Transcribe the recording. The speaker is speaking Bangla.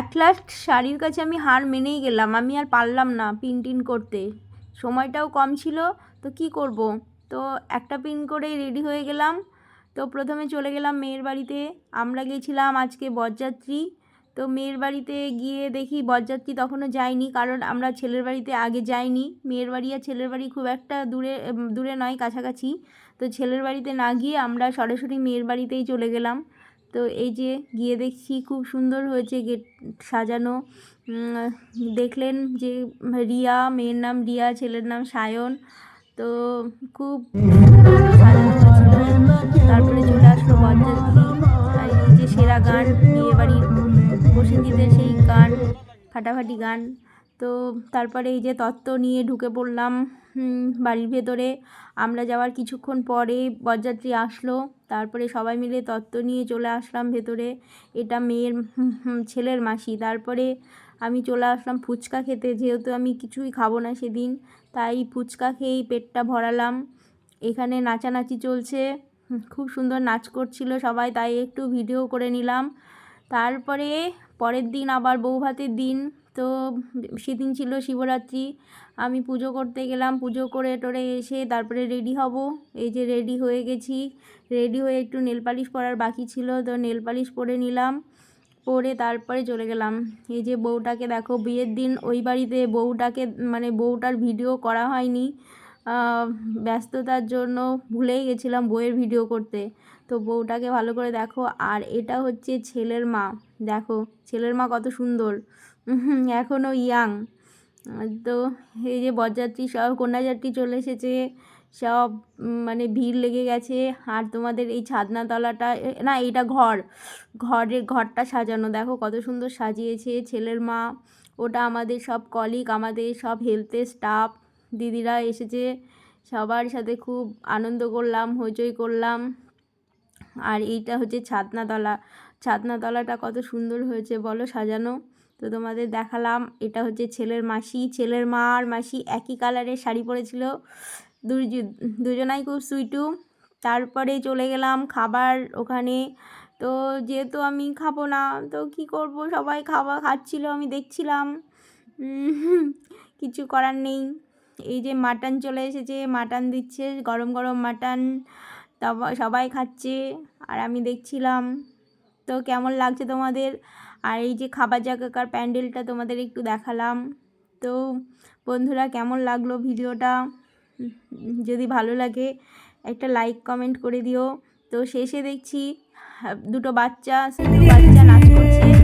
এক লাস্ট শাড়ির কাছে আমি হার মেনেই গেলাম। আমি আর পারলাম না পিন টিন করতে। সময়টাও কম ছিল, তো কি করব? তো একটা পিন করেই রেডি হয়ে গেলাম। তো প্রথমে চলে গেলাম মেয়ের বাড়িতে। আমরা গেছিলাম আজকে বরযাত্রী। তো মেয়ের বাড়িতে গিয়ে দেখি বরযাত্রী তখনও যায়নি, কারণ আমরা ছেলের বাড়িতে আগে যাইনি। মেয়ের বাড়ি আর ছেলের বাড়ি খুব একটা দূরে দূরে নয়, কাছাকাছি। তো ছেলের বাড়িতে না গিয়ে আমরা সরাসরি মেয়ের বাড়িতেই চলে গেলাম। তো এই যে গিয়ে দেখছি খুব সুন্দর হয়েছে গেট সাজানো। দেখলেন যে রিয়া, মেয়ের নাম রিয়া, ছেলের নাম সায়ন। তো খুব সাজানো তারপরে চলে আসলো এই যে সেরা গান বিয়ে বাড়ির বসেন্দিদের সেই গান, ফাটাফাটি গান। তো তারপরে এই যে তত্ত্ব নিয়ে ঢুকে পড়লাম বাড়ির ভেতরে। আমরা যাওয়ার কিছুক্ষণ পরে বরযাত্রী আসলো। তারপরে সবাই মিলে তত্ত্ব নিয়ে চলে আসলাম ভেতরে। এটা মেয়ের ছেলের মাসি। তারপরে আমি চলে আসলাম ফুচকা খেতে। যেহেতু আমি কিছুই খাব না সেদিন, তাই ফুচকা খেয়েই পেটটা ভরালাম। এখানে নাচানাচি চলছে। খুব সুন্দর নাচ করছিল সবাই, তাই একটু ভিডিও করে নিলাম। তারপরে পরের দিন আবার বউ ভাতের দিন। তো সেদিন ছিল শিবরাত্রি। আমি পুজো করতে গেলাম, পুজো করে টোরে এসে তারপরে রেডি হব। এই যে রেডি হয়ে গেছি। রেডি হয়ে একটু নেল পালিশ পরার বাকি ছিল, তো নেল পালিশ পরে নিলাম। পরে তারপরে চলে গেলাম। এই যে বউটাকে দেখো, বিয়ের দিন ওই বাড়িতে বউটাকে মানে বউটার ভিডিও করা হয়নি। ব্যস্ততার জন্য ভুলেই গেছিলাম বউয়ের ভিডিও করতে। তো বউটাকে ভালো করে দেখো, আর এটা হচ্ছে ছেলের মা। দেখো, ছেলের মা কত সুন্দর। এখনও ইয়াং তো এই যে বরযাত্রী, সব কন্যাযাত্রী চলে এসেছে। সব মানে ভিড় লেগে গেছে। আর তোমাদের এই ছাদনাতলাটা না এটা ঘর। ঘরে, ঘরটা সাজানো। দেখো কত সুন্দর সাজিয়েছে। ছেলের মা, ওটা আমাদের সব কলিগ আমাদের সব হেলথের স্টাফ দিদিরা এসেছে। সবার সাথে খুব আনন্দ করলাম, হইচই করলাম। আর এইটা হচ্ছে ছাদনাতলা। ছাদনাতলাটা কত সুন্দর হয়েছে, বলো সাজানো। তো তোমাদের দেখালাম, এটা হচ্ছে ছেলের মাসি। ছেলের মা আর মাসি একই কালারের শাড়ি পরেছিল। দুজনাই খুব সুইটু তারপরে চলে গেলাম খাবার ওখানে। তো যেহেতু আমি খাব না, তো কি করব? সবাই খাবার খাচ্ছিল, আমি দেখছিলাম। কিছু করার নেই। এই যে মাটন চলে এসেছে, মাটন দিচ্ছে, গরম গরম মাটন। সবাই খাচ্ছে। আর আমি দেখছিলাম তো কেমন লাগছে তোমাদের? আর এই যে খাবার জায়গাকার প্যান্ডেলটা তোমাদের একটু দেখালাম। তো বন্ধুরা, কেমন লাগল ভিডিওটা? যদি ভালো লাগে, একটা লাইক কমেন্ট করে দিও। তো শেষে দেখছি দুটো বাচ্চা বাচ্চা নাচ করছে।